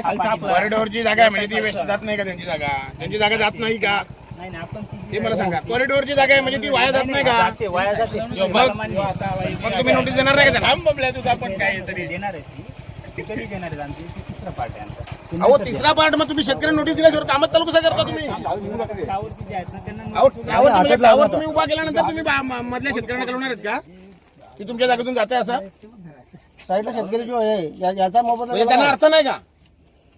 कॉरिडोरची जागा आहे म्हणजे ती वेस्ट जात नाही का त्यांची जागा? त्यांची जागा जात नाही का? नाही नाही आपण ती मला सांगा. कॉरिडोरची जागा आहे म्हणजे ती वाया जात नाही का? वाया जाते. मला मान्य आहे. मग तुम्ही नोटीस देणार नाही का थांब बबल्या तुझा पण काय तरी. देणार आहे ती. कधी देणार आहे आमची? ती तिसरा पार्ट आहे आमचा. अहो तिसरा पार्ट मग तुम्ही शेतकऱ्यांना नोटीस दिल्याशिवाय कामच चालू कसं करता तुम्ही? टावर किती आहेत ना त्यांना अहो टावर म्हणजे टावर तुम्ही उभा केल्यानंतर तुम्ही बा- म- मधल्या शेतकऱ्यांना कळवणार आहेत का? की तुमच्या जागेतून जाते असं? साईडला शेतकरी जो आहे या- याचा मोबदला म्हणजे त्यांना अर्थ नाही का?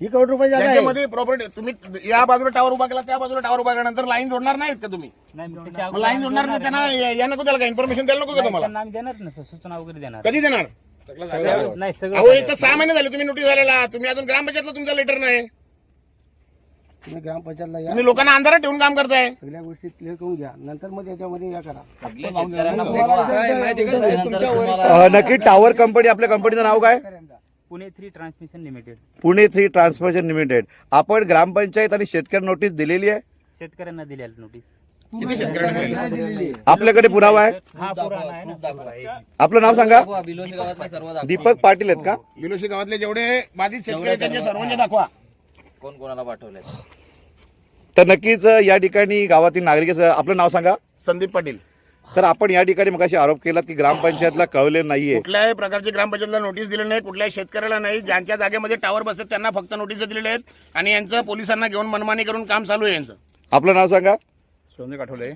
ही करोड रुपये जागा आहे. त्याच्यामध्ये प्रॉपर्टी तुम्ही या बाजूला टावर उभा केला त्या बाजूला टावर उभा केल्यानंतर लाईन जोडणार नाहीत का तुम्ही? नाही मग त्याच्या मग अगोदर लाईन जोडणार नाही त्यांना या या नको त्याला का इन्फॉर्मेशन द्यायला नको का तुम्हाला? त्यांना आम्ही देणार ना सर सूचना वगैरे देणार. कधी देणार? नाही सगळं अहो सहा महिने झाले तुम्ही नोटीस झालेला तुम्ही अजून ग्रामपंचायतला तुमचा लेटर नाही. तुम्ही ग्रामपंचायतला या. तुम्ही लोकांना अंधारात ठेवून काम करताय. सगळ्या गोष्टी क्लिअर करून घ्या. नंतर मग याच्यामध्ये या करा. नक्की टावर कंपनी आपल्या कंपनीचं नाव काय? Pune three transmission limited. Pune three transmission limited. आपण ग्रामपंचायत आणि शेतकरी नोटीस दिलेली आहे? शेतकऱ्यांना दिलेली नोटीस. दिली? आपल्याकडे पुरावा आहे? हा पुराणा आहे ना. पुरावा आहे. आपलं नाव सांगा. बिलोशी गावातले सर्व दाखवा. दीपक पाटील आहेत का? बिलोशी गावातले जेवढे बाधित शेतकरी आहेत, त्यांचे सर्वांचे दाखवा. कोण कोणाला पाठवले तर नक्कीच या ठिकाणी गावातील नागरिकाचं आपलं नाव सांगा. संदीप पाटील. तर आपण या ठिकाणी मगाशी आरोप केला की ग्रामपंचायतला कळवले नाहीये. कुठल्याही प्रकारची ग्रामपंचायतला नोटीस दिली नाही कुठल्याही शेतकऱ्याला नाही. ज्यांच्या जागेमध्ये टावर बसतात त्यांना फक्त नोटीस दिलेल्या आहेत. आणि यांचं पोलिसांना घेऊन मनमानी करून काम चालू आहे यांचं. आपलं नाव सांगा. सोनदेव आठवले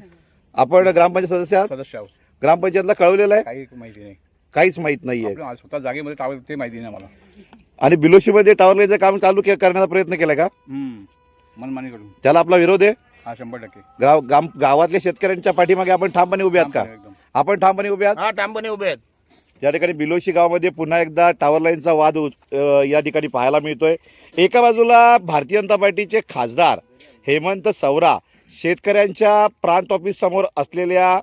आपण ग्रामपंचायत सदस्य आहात? सदस्य आहोत. ग्रामपंचायतला कळवलेलं आहे? काही माहिती नाही. काहीच माहीत नाहीये. स्वतः जागेमध्ये टावर ते माहिती नाही आम्हाला. आणि बिलोशीमध्ये टावर लाईनचं काम चालू के- करण्याचा प्रयत्न केला का? हम्म. मनमानी करून. त्याला आपला विरोध आहे? हा शंभर टक्के. गाव गाम गावातल्या शेतकऱ्यांच्या पाठीमागे आपण ठामपणे उभे आहात का? एकदम. आपण ठामपणे उभे आहात? हा टांबणे उभे आहेत. या ठिकाणी बिलोशी गावामध्ये पुन्हा एकदा टावर लाईनचा वाद अ, या ठिकाणी पाहायला मिळतोय. एका बाजूला भारतीय जनता पार्टीचे खासदार हेमंत सवरा शेतकऱ्यांच्या प्रांत ऑफिस समोर असलेल्या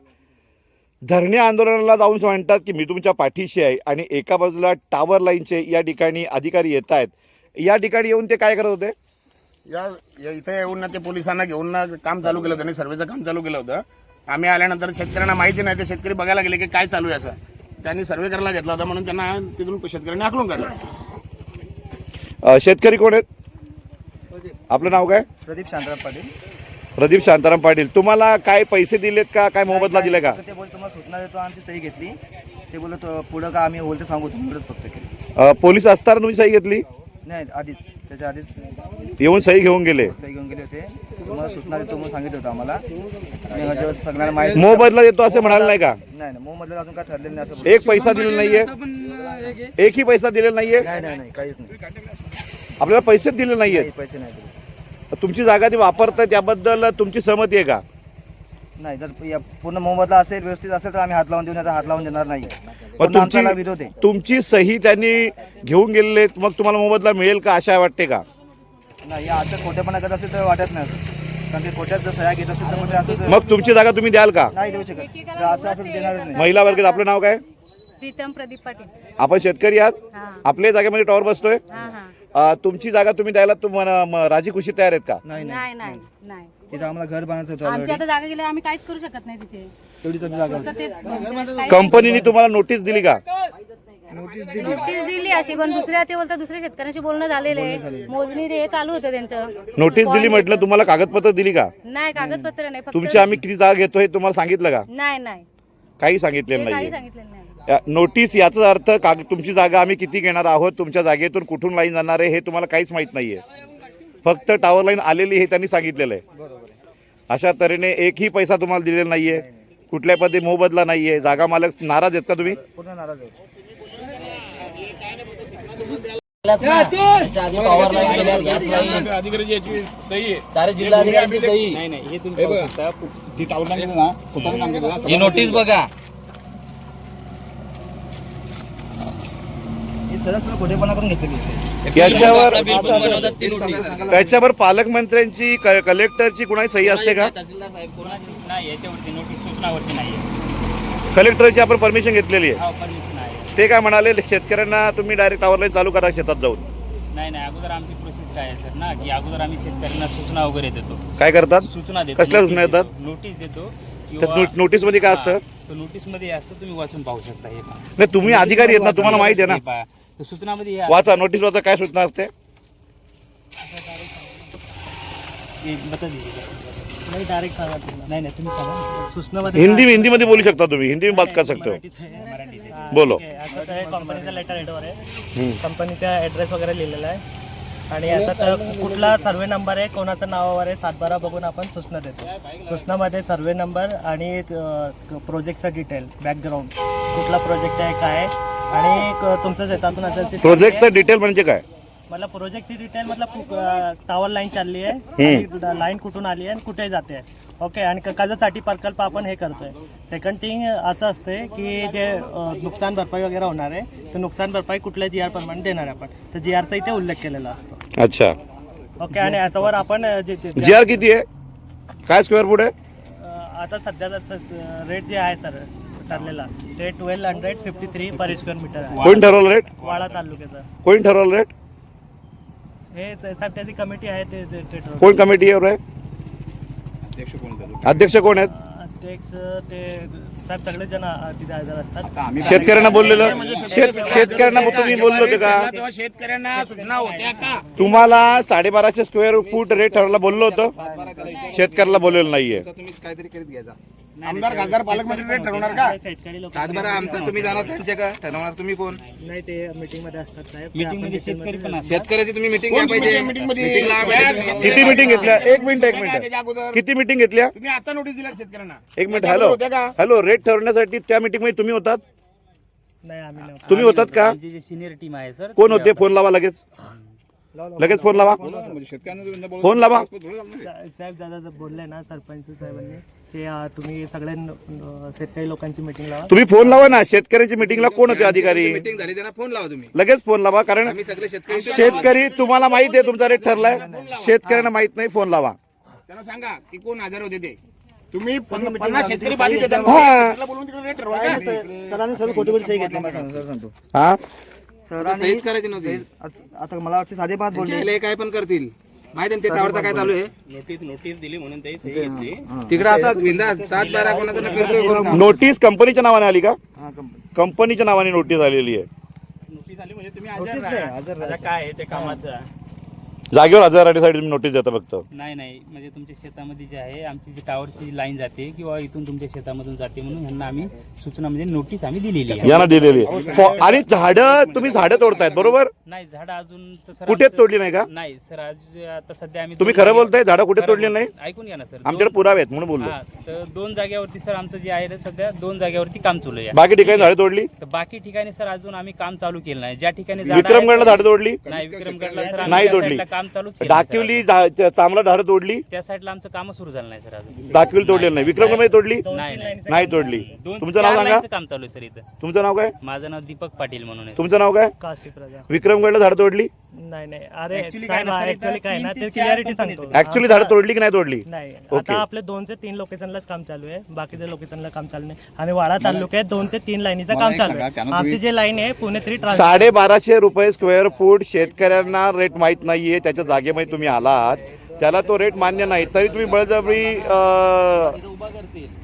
धरणे आंदोलनाला जाऊन म्हणतात की मी तुमच्या पाठीशी आहे आणि एका बाजूला टावर लाईनचे या ठिकाणी अधिकारी येत आहेत. या ठिकाणी येऊन ते काय करत होते? या या इथे येऊन ना ते पोलिसांना घेऊन ना काम चालू केलं होतं आणि सर्वेचं काम चालू केलं होतं. आम्ही आल्यानंतर शेतकऱ्यांना माहिती नाही ते शेतकरी बघायला गेले की काय चालू आहे असं. त्यांनी सर्वे करायला घेतला होता म्हणून त्यांना तिथून शेतकऱ्यांनी हाकलून काढलं. अ, शेतकरी कोण आहेत? आपलं नाव काय? प्रदीप शांतराम पाटील. प्रदीप शांताराम पाटील. तुम्हाला काय पैसे दिलेत का? काय मोबदला दिला का? ते बोलतो तुम्हाला सूचना देतो आमची सही घेतली. ते बोलत पुढं का आम्ही होईल ते सांगू तुम्ही एवढंच फक्त केलं. अ, पोलीस असताना तुम्ही सही घेतली? नाही आधीच. त्याच्या आधीच येऊन सही घेऊन गेले? सही घेऊन गेले होते. तुम्हाला सूचना देतो म्हणून सांगितलं होतं आम्हाला. आणि जेव्हा सगळ्यांना माहिती मोबदला देतो असं म्हणाले नाही का? नाही नाही मोहम्मदला अजून काय ठरलेलं नाही असं एक पैसा दिलेला नाहीये. एकही पैसा दिलेला नाहीये. नाही नाही नाही काहीच नाही. आपल्याला पैसेच दिले नाहीये काही पैसे नाही दिले तुमची जागा ती वापरताय त्याबद्दल तुमची सहमती आहे का? नाही जर या पूर्ण मोहम्मदला असेल व्यवस्थित असेल तर आम्ही हात लावून देऊ नाही तर हात लावून देणार नाही. मग विरोध तुमची आहे. तुमची सही त्यांनी घेऊन गेलेले मग तुम्हाला मोबदला मिळेल का अशा वाटते का? नाही या असं खोटेपणा करत असेल तर वाटत नाही असं. कारण ते खोट्यात जर सह्या घेत असेल तर मग ते असं मग तुमची जागा तुम्ही द्याल का? नाही देऊ शकत. जर असं असेल नाही. महिला वर्गात आपलं नाव काय? प्रीतम प्रदीप पाटील. आपण शेतकरी आहात. हा. आपल्या जागेमध्ये टॉवर बसतोय. हा हा. अ, तुमची जागा तुम्ही द्यायला तुम्हाला म- राजी खुशी तयार आहेत का? नाही नाही. नाही नाही नाही. तिथं आम्हाला घर बांधायचं होतं आमची already. आता जागा गेल्यावर आम्ही काहीच करू शकत नाही तिथे. तेवढीच आमची जागा होती. कंपनीने तुम्हाला नोटीस दिली का? नोटीस दिली. अशी पण दुसऱ्या ते बोलतात दुसऱ्या शेतकऱ्यांशी बोलणं झालेलं आहे. मोजणी ते चालू होतं त्यांचं. नोटीस दिली म्हटलं तुम्हाला कागदपत्र दिली का? नाही कागदपत्र नाही फक्त तुमची आम्ही किती जागा घेतोय हे तुम्हाला सांगितलं का? नाही नाही. काही सांगितलेलं ते काही नाहीये सांगितलेलं नाही. नोटीस याचा अर्थ काग तुमची जागा आम्ही किती घेणार आहोत तुमच्या जागेतून कुठून लाईन जाणार आहे हे तुम्हाला काहीच माहीत नाहीये. फक्त टावर लाईन आलेली हे त्यांनी सांगितलेलं आहे. अशा तऱ्हेने एकही पैसा तुम्हाला दिलेला नाहीये. कुठल्या पद्धती मोबदला नाहीये. जागा मालक नाराज आहेत का तुम्ही? पूर्ण नाराज आहे हे ही नोटीस बघा. ही सरळ सरळ खोटेपणा करून घेतलेली आहे. याच्यावर नोटीस त्याच्यावर पालकमंत्र्यांची क- कलेक्टरची कुणाची सही असते का तहसीलदार साहेब कोण कोणाची नाही याच्यावरती नोटीस सूचनावरती नाही आहे कलेक्टरची आपण परमिशन घेतलेली आहे हा परमिशन आहे ते काय म्हणाले शेतकऱ्यांना तुम्ही डायरेक्ट टावर लाईन चालू करा शेतात जाऊन नाही नाही अगोदर आमची प्रोसेस काय आहे सर ना की अगोदर आम्ही शेतकऱ्यांना सूचना वगैरे देतो काय करतात सूचना देतो कसल्या नोटीस सूचना येतात? देतो. नोटीस देतो त्या किंवा नो- नोटीसमध्ये काय असतं तो नोटीसमध्ये असतं तुम्ही वाचून पाहू शकता हे पहा. नाही तुम्ही अधिकारी आहेत ना तुम्हाला माहिती आहे ना. तर सूचनामध्ये हे वाचा नोटीस वाचा काय सूचना असते? ये बता दीजिए नाही डायरेक्ट सांगा तुम्हाला. नाही नाही तुम्ही सांगा. सूचनामध्ये हिंदी हिंदी मध्ये बोलू शकता तुम्ही. हिंदी में बात कर सकते हो मराठीत आहे. बोलो. असं तर कंपनीचा लेटर हेडवर आहे. कंपनीचा ॲड्रेस वगैरे लिहिलेला आहे. आणि असं तर कुठला सर्वे नंबर आहे कोणाचं नावावर आहे सातबारा बघून आपण सूचना देतो. सूचनामध्ये सर्वे नंबर आणि प्रोजेक्टचा डिटेल बॅकग्राऊंड कुठला प्रोजेक्ट आहे काय आहे आणि क- तुमचं शेतातून असेल ते प्रोजेक्टचं डिटेल म्हणजे काय? मला प्रोजेक्टची डिटेल मतलब टावर लाईन चालली आहे. लाईन कुठून आली आहे आणि कुठे जाते ओके आणि क- कशासाठी प्रकल्प आपण हे करतोय. सेकंड थिंग असं असते की जे अ, नुकसान भरपाई वगैरे होणार आहे तर नुकसान भरपाई कुठल्या जी आर प्रमाणे देणार आहे आपण. तर जी आरचा इथे उल्लेख केलेला असतो. अच्छा. ओके आणि याच्यावर आपण अ, जे- जे- जी आर किती आहे? काय स्क्वेअर फूट आहे? अ, आता सध्याचा रेट जे आहे सर ठरलेला. ते twelve hundred fifty three per square metre आहे. कोण ठरवलं रेट वाडा तालुक्याचा. कोण ठरवलं रेट हे साहेब त्याची कमिटी आहे ते ते- ते ठरवतं. कोण कमिटीवर आहे अध्यक्ष कोण होते? अध्यक्ष कोण आहेत? अध्यक्ष ते साहेब सगळे जण तिथे हजर असतात. आम्ही शेतकऱ्यांना बोललेलं शेत शेतकऱ्यांना तुम्ही बोललो होते का? तेव्हा शेतकऱ्यांना सूचना होत्या का? तुम्हाला साडेबाराशे स्क्वेअर फूट रेट ठरवला बोललो होतं. शेतकऱ्याला बोललेलं नाहीये. तुम्ही काहीतरी करीत घ्यायचा आमदार खासदार पालकमंत्री रेट ठरवणार का? शेतकरी लोक सातबारा आमचं तुम्ही जाणार त्यांच्या का? ठरवणार तुम्ही कोण? नाही ते मीटिंगमध्ये असतात साहेब. मीटिंगमध्ये शेतकरी पण असतात. शेतकऱ्याची तुम्ही मिटिंग घ्या पाहिजे. मीटिंगमध्ये? Meeting लावा पाहिजे तुम्ही. किती मिटिंग घेतल्या? एक मिनिट एक त्याच्या मिनिट. अगोदर. किती मिटिंग घेतल्या? तुम्ही आता नोटीस दिल्या शेतकऱ्यांना. एक मिनिट त्याच्या हॅलो अगोदर होत्या का? हॅलो रेट ठरवण्यासाठी त्या मीटिंगमध्ये तुम्ही होतात? नाही आम्ही नव्हतो तुम्ही होतात का? आमची जी सिनियर टीम आहे सर कोण होते? फोन लावा लगेच. लगेच फोन लावा. म्हणजे शेतकऱ्यांना बोलू- फोन लावा. साहेब दादा जर बोलले ना सरपंच साहेबांनी ते अ, तुम्ही सगळ्या न- शेतकरी लोकांची मीटिंग लावा. तुम्ही फोन लावा ना. शेतकऱ्यांची मिटिंगला कोण होते अधिकारी? मिटिंग झाली त्यांना फोन लावा तुम्ही. लगेच फोन लावा कारण आम्ही सगळे शेतकरी शेतकरी तुम्हाला माहीत आहे तुमचा रेट ठरलाय. शेतकऱ्यांना माहीत नाही फोन लावा. त्यांना सांगा की कोण हजर होते ते. तुम्ही पन्न- पन्नास शेतकरी बाधित येतात. शेतकऱ्याला बोलवून तिकडे रेट ठरवा. का? सरांनी सर खोटी सही घेतली मला सांग- सर सांगतो. हा? सरांनी करायची नव्हती. आता मला वाटतं साधे पाच बोलले काय पण करतील. माहिती आहे ना ते टावरचं काय चालू आहे? नोटीस नोटीस दिली म्हणून ते सही घेतली. तिकडे असा सात बारा कोणाचा. नोटीस कंपनीच्या नावाने आली का? हा, कंपनी. कंपनीच्या नावाने नोटीस आलेली आहे. नोटीस आली म्हणजे तुम्ही राहा. आता काय आहे ते कामाचं? जागेवर हजर राहण्यासाठी तुम्ही नोटीस देता फक्त. नाही नाही. म्हणजे तुमच्या शेतामध्ये जे आहे आमची जी टावरची लाईन जाते किंवा इथून तुमच्या शेतामधून जाते म्हणून ह्यांना आम्ही सूचना म्हणजे नोटीस आम्ही दिलेली आहे. यांना दिलेली आहे. फॉ- आणि झाडं तुम्ही झाडं तोडतायत बरोबर? नाही झाड अजून तर सर कुठेच आमचं- तोडली नाही का? नाही सर आज आता सध्या आम्ही तुम्ही खरं बोलताय झाडं कुठे खरं तोडली नाही बोलतोय. ऐकून घ्या ना सर. आमच्याकडे पुरावे आहेत म्हणून बोललो. हा तर दोन जागेवरती सर आमचं जे आहे ते सध्या दोन जागेवरती काम चालू आहे. बाकी ठिकाणी झाडं तोडली? तर बाकी ठिकाणी सर अजून आम्ही काम चालू केलं नाही. ज्या ठिकाणी झाडं आहेत- विक्रमगडला झाडं तोडली? नाही विक्रमगडला सर आम्ही नाही त्या तोडली. साईडला काम नाही, सर. डाकिवली चांबला झाडं तोडली? त्या साईडला आमचं काम सुरू झालं नाही सर अजून. दाखविल तोडलेलं नाही. विक्रमगडमध्ये तोडली? नाही नाही. नाही तोडली. दोन तुमचं नाव चार सांगा. लाईनचं काम चालू आहे सर इथं. तुमचं नाव काय? माझं नाव दीपक पाटील म्हणून आहे. तुमचं नाव काय? काशी प्रजा विक्रमगडला झाडं तोडली? नाही नाही. अरे Actually काय साहेब ना, सर, ऍक्च्युअली इथं काय ना तीन ते ते चार क्लिअरिटी companies सांगतो. आहेत. ऍक्च्युली झाडं तोडली की नाही तोडली? नाही. आता आपले दोन ते तीन लोकेशनलाच काम चालू आहे बाकीच्या लोकेशनला काम चालू नाही. आणि वाडा तालुक्यात दोन ते तीन लाईनीचं काम चालू आहे. आमची जी लाईन आहे पुणे थ्री ट्रान्स साडेबाराशे रुपये स्क्वेअर फूट शेतकऱ्यांना रेट माहीत नाहीये त्याच्या जागेमध्ये तुम्ही आलात. त्याला तो रेट मान्य नाही. तरी तुम्ही बळजबरी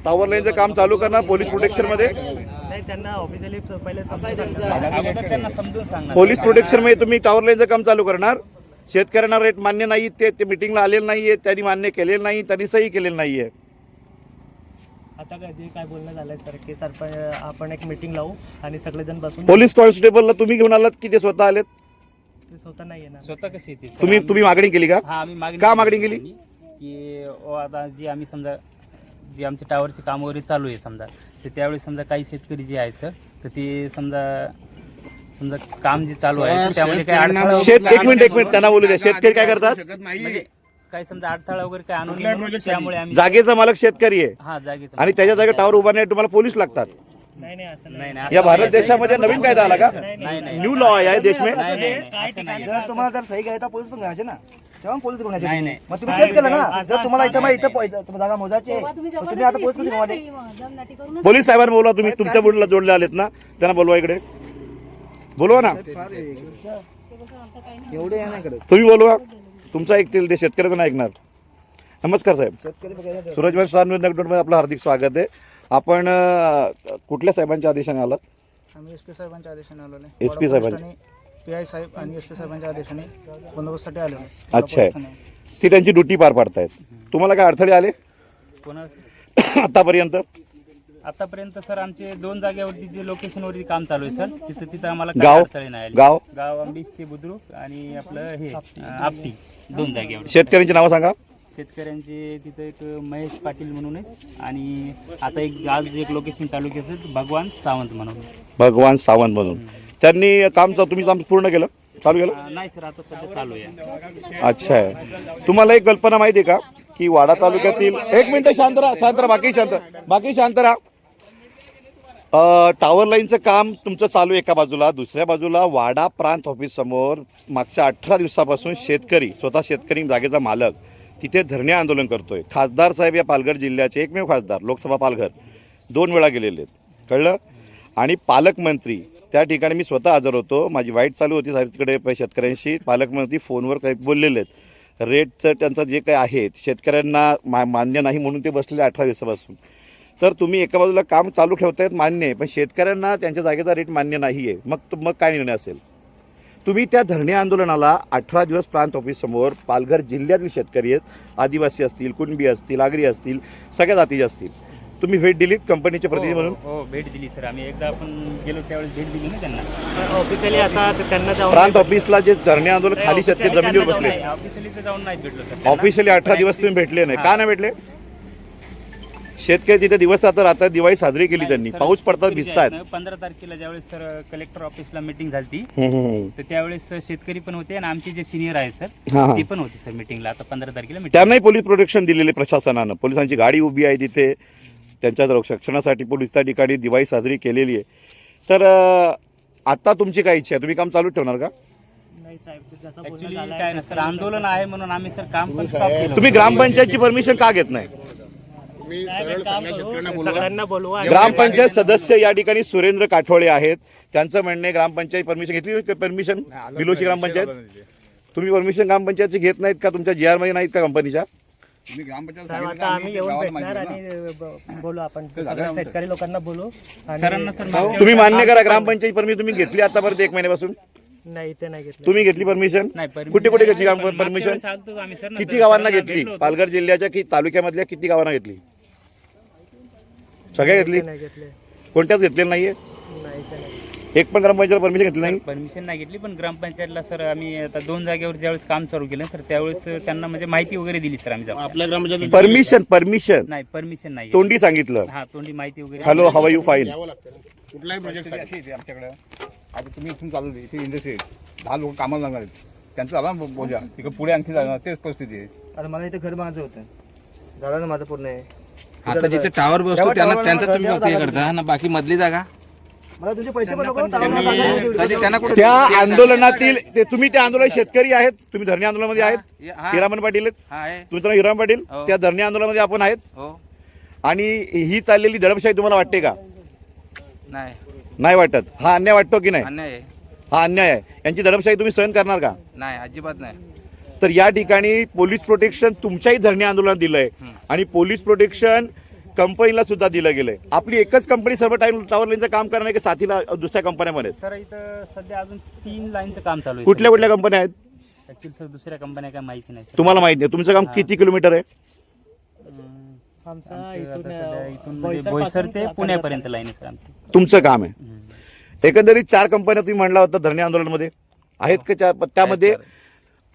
टॉवर लाईनचं काम चालू करणार पोलीस प्रोटेक्शनमध्ये? त्यांना ऑफिशियली पहिले. अगोदर त्यांना समजून सांगणार. पोलीस प्रोटेक्शनमध्ये तुम्ही टॉवर लाईनचं काम चालू करणार. शेतकऱ्यांना रेट मान्य नाही ते ते मिटिंगला आलेले नाहीये त्यांनी मान्य केलेलं नाही त्यांनी सही केलेली नाहीये. आता काय जे काय बोलणं झालंय सर की सरपंच आपण एक मीटिंग लावू आणि सगळेजण बसून पोलीस कॉन्स्टेबलला तुम्ही घेऊन आलात की ते स्वतः आलेत? ते स्वतः नाही येणार. स्वतः कशी येते? तुम्ही तुम्ही मागणी केली का? हा आम्ही मागणी का मागणी केली? की ओ, आता जी आम्ही समजा जी आमच्या टावरची काम वगैरे चालू आहे समजा तर त्यावेळी समजा काही शेतकरी जे आहेत सर तर ते समजा समजा काम जे चालू आहे त्यामध्ये काही अडथळा शेत एक मिनिट एक मिनिट त्यांना बोलू द्या. शेतकरी काय करतात? शकत नाही काही समजा अडथळा वगैरे काय आणून कुठल्याही project. त्यामुळे आम्ही जागेचा मालक शेतकरी आहे. हा जागेचं आणि त्याच्या जागी टावर उभारण्यासाठी तुम्हाला पोलीस लागतात. नाही नाही असं नाही नाही नाही या असं भारत नाही. देशामध्ये नवीन कायदा आला का? नाही नाही न्यू लॉ आहे देश में. नाही, नाही, नाही, असं नाही. जर तुम्हाला जर सही घ्यायचा पोलीस पण घ्यायचे ना. तेव्हा पोलीस गुन्ह्याचे नाही. मग तुम्ही तेच केलं ना. जर तुम्हाला इथं मग इथं पो- इथं जागा मोजायची आहे, तुम्ही आता पोलीस कशी गुन्हा जमनाटी करून पोलीस साहेबांना बोलवा तुम्ही तुमच्या बुडला जोडले आलेत ना त्यांना बोलवा इकडे. बोलवा ना. एवढे हे नाही करत तुम्ही बोलवा. तुमचं ऐकतील ते शेतकऱ्याचं नाही ऐकणार. नमस्कार साहेब. शेतकरी बघायला सूरजभाई स्टार न्यूज नेटवर्कमध्ये आपलं हार्दिक स्वागत आहे. आपण अं, कुठल्या साहेबांच्या आदेशाने आलात? आम्ही एस पी साहेबांच्या आदेशाने आलो SP साहेबांच्या. पी आय साहेब आणि एस पी साहेबांच्या आदेशाने बंदोबस्तासाठी आलो अच्छा. आहे ते त्यांची ड्युटी पार पाडतायत. तुम्हाला काय अडथळे आले? कोणा आतापर्यंत? आतापर्यंत सर आमचे दोन जागेवरती जे लोकेशनवरती काम चालू आहे सर तिथं तिथं आम्हाला काही गाव? अडथळे नाही आले. गाव? गाव आंबीस ते बुद्रुक आणि आपलं हे अं, आपटी. दोन जागेवर शेतकऱ्यांची नावं सांगा. शेतकऱ्यांचे तिथं एक महेश पाटील म्हणून आहेत आणि आता एक आज एक लोकेशन चालू केलं भगवान सावंत म्हणून. भगवान सावंत म्हणून. त्यांनी कामचं तुम्ही काम पूर्ण केलं? चालू केलं? नाही सर आता सध्या चालू आहे. अच्छा आहे. तुम्हाला एक कल्पना माहिती आहे का? की वाडा तालुक्यातील एक मिनिट शांत राहा शांत राहा बाकी शांत बाकी शांत राहा. अ, टॉवर लाईनचं काम तुमचं चालू आहे एका बाजूला. दुसऱ्या बाजूला वाडा प्रांत ऑफिस समोर मागच्या अठरा दिवसापासून शेतकरी स्वतः शेतकरी जागेचा मालक तिथे धरणे आंदोलन करतोय. खासदार साहेब या पालघर जिल्ह्याचे एकमेव खासदार लोकसभा पालघर दोन वेळा गेलेले आहेत. कळलं? आणि पालकमंत्री त्या ठिकाणी मी स्वतः हजर होतो. माझी वाईट चालू होती साहेब तिकडे शेतकऱ्यांशी. पालकमंत्री फोनवर काही बोललेले आहेत. रेटचं त्यांचं जे काही आहे शेतकऱ्यांना मा मान्य नाही म्हणून ते बसलेले अठरा दिवसापासून. तर तुम्ही एका बाजूला काम चालू ठेवतायत मान्य आहे पण शेतकऱ्यांना त्यांच्या जागेचा रेट मान्य नाही आहे मग तो- मग काय निर्णय असेल? तुम्ही त्या धरणे आंदोलनाला अठरा दिवस प्रांत ऑफिससमोर पालघर जिल्ह्यातील शेतकरी आहेत. आदिवासी असतील कुणबी असतील आगरी असतील सगळ्या जातीचे असतील. तुम्ही भेट दिलीत कंपनीचे प्रतिनिधी म्हणून? हो भेट दिली सर. आम्ही एकदा आपण गेलो त्यावेळेस भेट दिली ना त्यांना. ऑफिशियली आता ते त्यांना जाऊन प्रांत ऑफिसला जे धरणे आंदोलन खाली शेतकरी जमिनीवर बसले. ऑफिशियली तर जाऊन नाही भेटलो सर ऑफिशियली अठरा दिवस तुम्ही भेटले नाही. का नाही भेटले? शेतकरी तिथे दिवस आता राहतात दिवाळी साजरी केली त्यांनी. पाऊस पडतात भिजतायत. पंधरा तारखेला ज्यावेळेस सर कलेक्टर ऑफिसला मीटिंग झाली. तर त्यावेळेस शेतकरी पण होते आणि आमचे जे सिनियर आहेत हा, सर हा. ते पण होते सर मीटिंगला आता पंधरा तारखेला meeting. त्यांनाही पोलीस प्रोटेक्शन दिलेले प्रशासनानं. पोलिसांची गाडी उभी आहे तिथे. त्यांच्या रक्षणासाठी पोलीस त्या ठिकाणी दिवाळी साजरी केलेली आहे. तर आता तुमची काय इच्छा आहे? तुम्ही काम चालू ठेवणार का? नाही साहेब ते जसं बोलणं Actually झालंय, काय ना सर आंदोलन आहे म्हणून आम्ही सर काम पण स्टॉप केलं. तुम्ही ग्रामपंचायतची परमिशन का घेत नाही? तुम्ही सरळ सगळ्या शेतकऱ्यांना बोलवा सगळ्यांना बोलवा. ग्रामपंचायत सदस्य या ठिकाणी सुरेंद्र काठोळे आहेत. त्यांचं म्हणणे ग्रामपंचायत परमिशन घेतली परमिशन बिलोची ग्रामपंचायत. तुम्ही परमिशन ग्रामपंचायतची घेत नाहीत का? तुमच्या जी आरमध्ये नाहीत का कंपनीच्या तुम्ही ग्रामपंचायत साहेब सांगितलं आता का आम्ही आम्ही येऊन गावाला भेटणार माहिती आणि ब- बोलू आपण. सगळ्या शेतकरी लोकांना बोलू. आणि सरांना सर मागच्या तुम्ही मान्य करा. ग्रामपंचायत परमिशन तुम्ही घेतली आतापर्यंत एक महिन्यापासून. नाही ते नाही घेतलं. तुम्ही घेतली परमिशन नाही permission कुठे कुठे घेतली परमिशन वेळेस आलतो आम्ही सर नंतर किती गावांना घेतली. पालघर जिल्ह्याच्या की तालुक्यामधल्या किती गावांना घेतली? सगळ्या घेतली? ते नाही घेतले. कोणत्याच घेतलेल्या नाहीये? नाही ते नाही. एक पण ग्रामपंचायत परमिशन घेतली नाही? परमिशन नाही घेतली पण ग्रामपंचायतला सर आम्ही आता दोन जागेवर ज्यावेळेस काम चालू केलं सर त्यावेळेस त्यांना म्हणजे माहिती वगैरे दिली सर आम्ही जाऊन. आपल्या ग्रामपंचायत परमिशन परमिशन नाही परमिशन नाही. तोंडी सांगितलं. हा तोंडी माहिती वगैरे हॅलो हवा यू फाईन द्यावं लागतं ना. कुठलाही प्रोजेक्ट परिस्थिती अशी येते आमच्याकडे. आता तुम्ही इथून चालू दे इथे इंडस्ट्री दहा लोक कामाला लागणार आहेत. त्यांचं आला ना बोजा. तिकडे पुढे आणखी जाणार तेच परिस्थिती आहे. आता मला इथे घर बांधायचं होतं. झालं ना माझं पूर्ण आहे आता जिथे टावर बसतो त्यांना त्यांचा तुम्ही फक्त हे करता ना बाकी मधली जागा? मला तुझे पैसे पण नको टावर बांधायला होते. कधी त्यांना कुठे त्या आंदोलनातील ते तुम्ही त्या आंदोलन शेतकरी आहेत तुम्ही धरणे आंदोलनामध्ये आहेत. हा. हिरामन पाटील आहेत. हा आहे तुमचं नाव हिरामन पाटील हो. त्या धरणे आंदोलनामध्ये आपण आहेत. हो. आणि ही चाललेली दडपशाही तुम्हाला वाटते का? नाही. नाही वाटत. हा अन्याय वाटतो की नाही? अन्याय आहे. हा अन्याय आहे. यांची दडपशाही तुम्ही सहन करणार का? नाही अजिबात नाही. तर या ठिकाणी पोलीस प्रोटेक्शन तुमच्याही धरणे आंदोलनात दिलंय. आणि पोलीस प्रोटेक्शन कंपनीला सुद्धा दिलं गेलंय. आपली एकच कंपनी सर्व टाइम टॉवर लाईनचं काम करणार आहे की साथीला दुसऱ्या कंपन्यामध्ये? सर इथं सध्या अजून तीन लाईनचं काम चालू आहे. कुठल्या कुठल्या कंपन्या आहेत? ऍक्च्युली सर दुसऱ्या कंपन्या काय माहिती नाही सर. तुम्हाला माहिती नाही. तुमचं काम किती किलोमीटर आहे? आमचा आमचं इथून आता सध्या अं, इथून म्हणजे बोईसर ते पुण्यापर्यंत लाईन आहे सर आमची. तुमचं काम आहे. एकंदरीत चार कंपन्या तुम्ही म्हणला होता धरणे आंदोलनामध्ये. आहेत का त्या- त्यामध्ये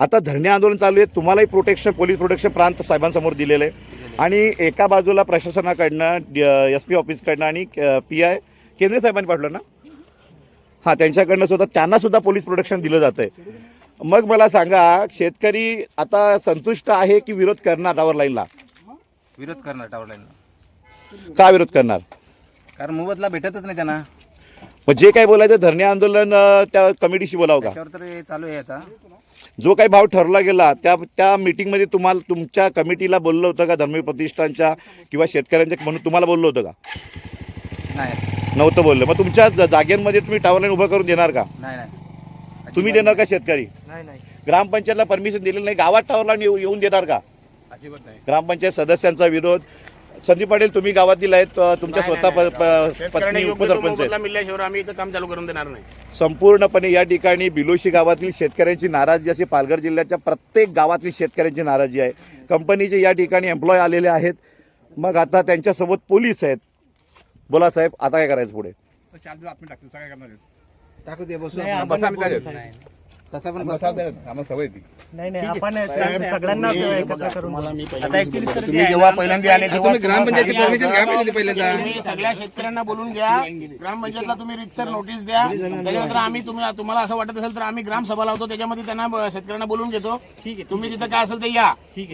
आता धरणे आंदोलन चालू आहे. तुम्हालाही प्रोटेक्शन पोलीस प्रोटेक्शन प्रांत साहेबांसमोर दिलेलं आहे. आणि एका बाजूला प्रशासनाकडनं एस पी ऑफिसकडनं आणि पी आय केंद्रीय साहेबांनी पाठवलं ना? हां त्यांच्याकडनं सुद्धा त्यांना सुद्धा पोलीस प्रोटेक्शन दिलं जातं आहे मग मला सांगा शेतकरी आता संतुष्ट आहे की विरोध करणार टावर लाईनला विरोध करणार टावर लाईन का विरोध करणार? कारण मोबदला भेटतच नाही त्यांना. मग जे काय बोलायचं धरणे आंदोलन त्या कमिटीशी बोलावं का? तर चालू आहे आता. जो काही भाव ठरला गेला त्या त्या मीटिंगमध्ये तुम्हाला तुमच्या कमिटीला बोललं होतं का? धर्मवीर प्रतिष्ठानच्या किंवा शेतकऱ्यांच्या म्हणून तुम्हाला बोललं होतं का? नाही. नव्हतं बोललं. मग तुमच्या जागेंमध्ये तुम्ही टावर लाईन उभं करून देणार का? नाही नाही. तुम्ही देणार का शेतकरी? नाही नाही. ग्रामपंचायतला परमिशन दिलेलं नाही. गावात टावर लाईन येऊ- येऊन देणार का? अजिबात नाही. ग्रामपंचायत सदस्यांचा विरोध संदीप पाटील तुम्ही गावातील आहेत तुमच्या स्वतः प- प- शेतकऱ्यांनी पत्नी उपसरपंच मोबदला आहेत मिळाल्याशिवाय आम्ही इथं काम चालू करून देणार नाही संपूर्णपणे या ठिकाणी बिलोशी गावातील शेतकऱ्यांची नाराजी अशी पालघर जिल्ह्याच्या प्रत्येक गावातील शेतकऱ्यांची नाराजी आहे कंपनीचे या ठिकाणी एम्प्लॉय आलेले आहेत मग आता त्यांच्यासोबत पोलीस आहेत बोला साहेब आता काय करायचं पुढे चार दिवस टाकतील काय करणार आहेत? टाकू दे बसू आपण. आपण बसा आम्ही. शकतो. तसा पण बसा द्या, आम्हाला सवय ती. नाही नाही आपण सगळ्यांना एकत्र करून मला मी आता पहिल्यांदाच actually बोलतो. sir तुम्ही जे आहे जेव्हा ना, पहिल्यांदा आले तेव्हा तुम्ही ग्रामपंचायतची तुम्हाला परमिशन घ्या पाहिजे पहिल्यांदा. तुम्ही सगळ्या शेतकऱ्यांना बोलून घ्या. ग्रामपंचायतला तुम्ही रितसर नोटीस द्या. त्याच्यानंतर आम्ही तुम्ही तुम्हाला असं वाटत असेल तर आम्ही ग्रामसभा लावतो त्याच्यामध्ये त्यांना शेतकऱ्यांना बोलून घेतो. तुम्ही तिथं काय असेल ते या.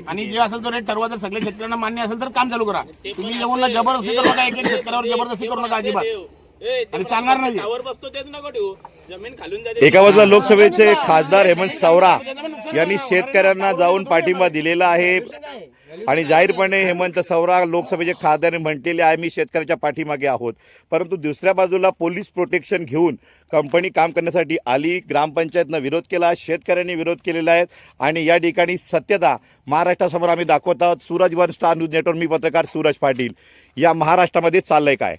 आणि जे असेल तो रेट ठरवा. जर सगळ्या शेतकऱ्यांना मान्य असेल तर काम चालू करा. तुम्ही येऊन ना जबरदस्ती करू नका एक एक शेतकऱ्यावर जबरदस्ती करू नका अजिबात. आणि चालणार नाही एका बाजूला लोकसभेचे खासदार हेमंत सावरा यांनी शेतकऱ्यांना जाऊन पाठिंबा दिलेला आहे. आणि जाहीरपणे हेमंत सावरा लोकसभेचे खासदार म्हटलेले आहे मी शेतकऱ्याच्या पाठीमागे आहोत. परंतु दुसऱ्या बाजूला पोलीस प्रोटेक्शन घेऊन कंपनी काम करण्यासाठी आली. ग्रामपंचायतनं विरोध केला शेतकऱ्यांनी विरोध केलेला आहे. आणि या ठिकाणी सत्यता महाराष्ट्रासमोर आम्ही दाखवत आहोत. Suraj one star news network मी पत्रकार सूरज पाटील. या महाराष्ट्रामध्ये चाललंय काय?